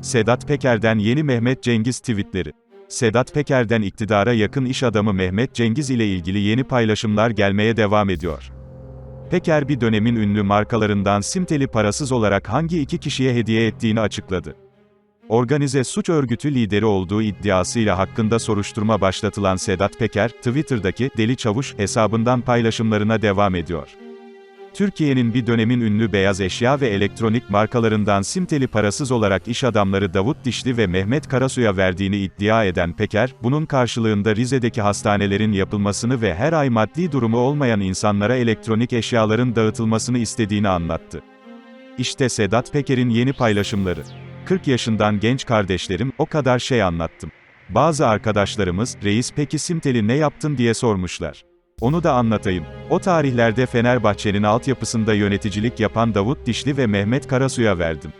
Sedat Peker'den yeni Mehmet Cengiz tweetleri. Sedat Peker'den iktidara yakın iş adamı Mehmet Cengiz ile ilgili yeni paylaşımlar gelmeye devam ediyor. Peker bir dönemin ünlü markalarından Simtel'i parasız olarak hangi iki kişiye hediye ettiğini açıkladı. Organize suç örgütü lideri olduğu iddiasıyla hakkında soruşturma başlatılan Sedat Peker, Twitter'daki Deli Çavuş hesabından paylaşımlarına devam ediyor. Türkiye'nin bir dönemin ünlü beyaz eşya ve elektronik markalarından Simtel'i parasız olarak iş adamları Davut Dişli ve Mehmet Karasu'ya verdiğini iddia eden Peker, bunun karşılığında Rize'deki hastanelerin yapılmasını ve her ay maddi durumu olmayan insanlara elektronik eşyaların dağıtılmasını istediğini anlattı. İşte Sedat Peker'in yeni paylaşımları. 40 yaşından genç kardeşlerim, o kadar şey anlattım. Bazı arkadaşlarımız, reis peki Simtel'i ne yaptın diye sormuşlar. Onu da anlatayım. O tarihlerde Fenerbahçe'nin altyapısında yöneticilik yapan Davut Dişli ve Mehmet Karasu'ya verdim.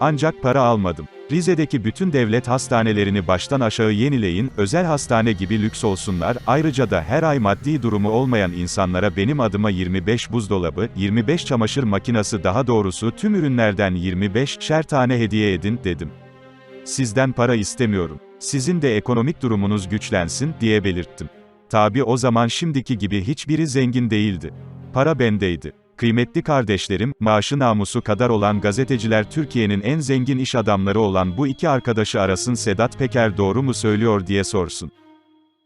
Ancak para almadım. Rize'deki bütün devlet hastanelerini baştan aşağı yenileyin, özel hastane gibi lüks olsunlar, ayrıca da her ay maddi durumu olmayan insanlara benim adıma 25 buzdolabı, 25 çamaşır makinesi daha doğrusu tüm ürünlerden 25 şer tane hediye edin, dedim. Sizden para istemiyorum. Sizin de ekonomik durumunuz güçlensin, diye belirttim. Tabi o zaman şimdiki gibi hiçbiri zengin değildi. Para bendeydi. Kıymetli kardeşlerim, maaşı namusu kadar olan gazeteciler Türkiye'nin en zengin iş adamları olan bu iki arkadaşı arasın Sedat Peker doğru mu söylüyor diye sorsun.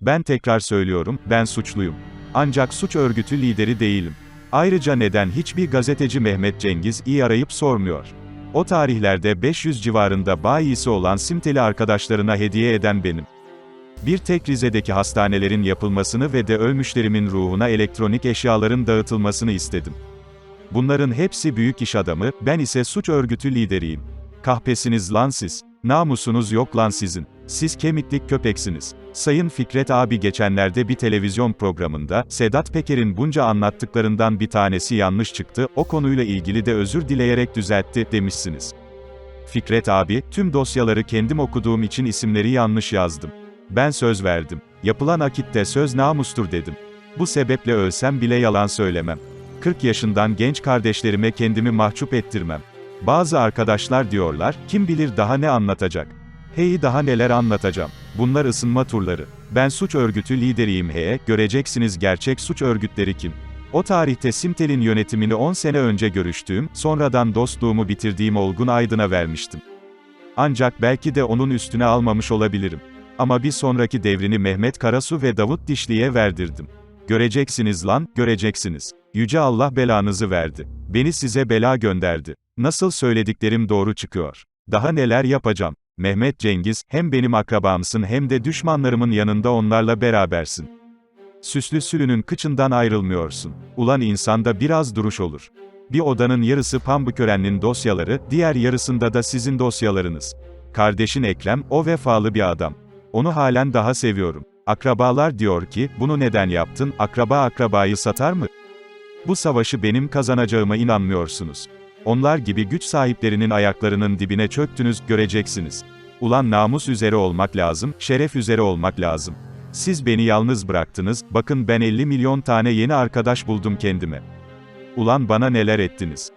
Ben tekrar söylüyorum, ben suçluyum. Ancak suç örgütü lideri değilim. Ayrıca neden hiçbir gazeteci Mehmet Cengiz iyi arayıp sormuyor? O tarihlerde 500 civarında bayisi olan Simteli arkadaşlarına hediye eden benim. Bir tek Rize'deki hastanelerin yapılmasını ve de ölmüşlerimin ruhuna elektronik eşyaların dağıtılmasını istedim. Bunların hepsi büyük iş adamı, ben ise suç örgütü lideriyim. Kahpesiniz lan siz. Namusunuz yok lan sizin. Siz kemiklik köpeksiniz. Sayın Fikret abi geçenlerde bir televizyon programında, Sedat Peker'in bunca anlattıklarından bir tanesi yanlış çıktı, o konuyla ilgili de özür dileyerek düzeltti, demişsiniz. Fikret abi, tüm dosyaları kendim okuduğum için isimleri yanlış yazdım. Ben söz verdim. Yapılan akitte söz namustur dedim. Bu sebeple ölsem bile yalan söylemem. 40 yaşından genç kardeşlerime kendimi mahcup ettirmem. Bazı arkadaşlar diyorlar, kim bilir daha ne anlatacak. Hey daha neler anlatacağım. Bunlar ısınma turları. Ben suç örgütü lideriyim he, göreceksiniz gerçek suç örgütleri kim. O tarihte Simtel'in yönetimini 10 sene önce görüştüğüm, sonradan dostluğumu bitirdiğim Olgun Aydın'a vermiştim. Ancak belki de onun üstüne almamış olabilirim. Ama bir sonraki devrini Mehmet Karasu ve Davut Dişli'ye verdirdim. Göreceksiniz lan, göreceksiniz. Yüce Allah belanızı verdi. Beni size bela gönderdi. Nasıl söylediklerim doğru çıkıyor. Daha neler yapacağım. Mehmet Cengiz, hem benim akrabamsın hem de düşmanlarımın yanında onlarla berabersin. Süslü sülünün kıçından ayrılmıyorsun. Ulan insanda biraz duruş olur. Bir odanın yarısı Pambıkören'in dosyaları, diğer yarısında da sizin dosyalarınız. Kardeşin Ekrem, o vefalı bir adam. Onu halen daha seviyorum. Akrabalar diyor ki, bunu neden yaptın, akraba akrabayı satar mı? Bu savaşı benim kazanacağıma inanmıyorsunuz. Onlar gibi güç sahiplerinin ayaklarının dibine çöktünüz, göreceksiniz. Ulan namus üzere olmak lazım, şeref üzere olmak lazım. Siz beni yalnız bıraktınız, bakın ben 50 milyon tane yeni arkadaş buldum kendime. Ulan bana neler ettiniz.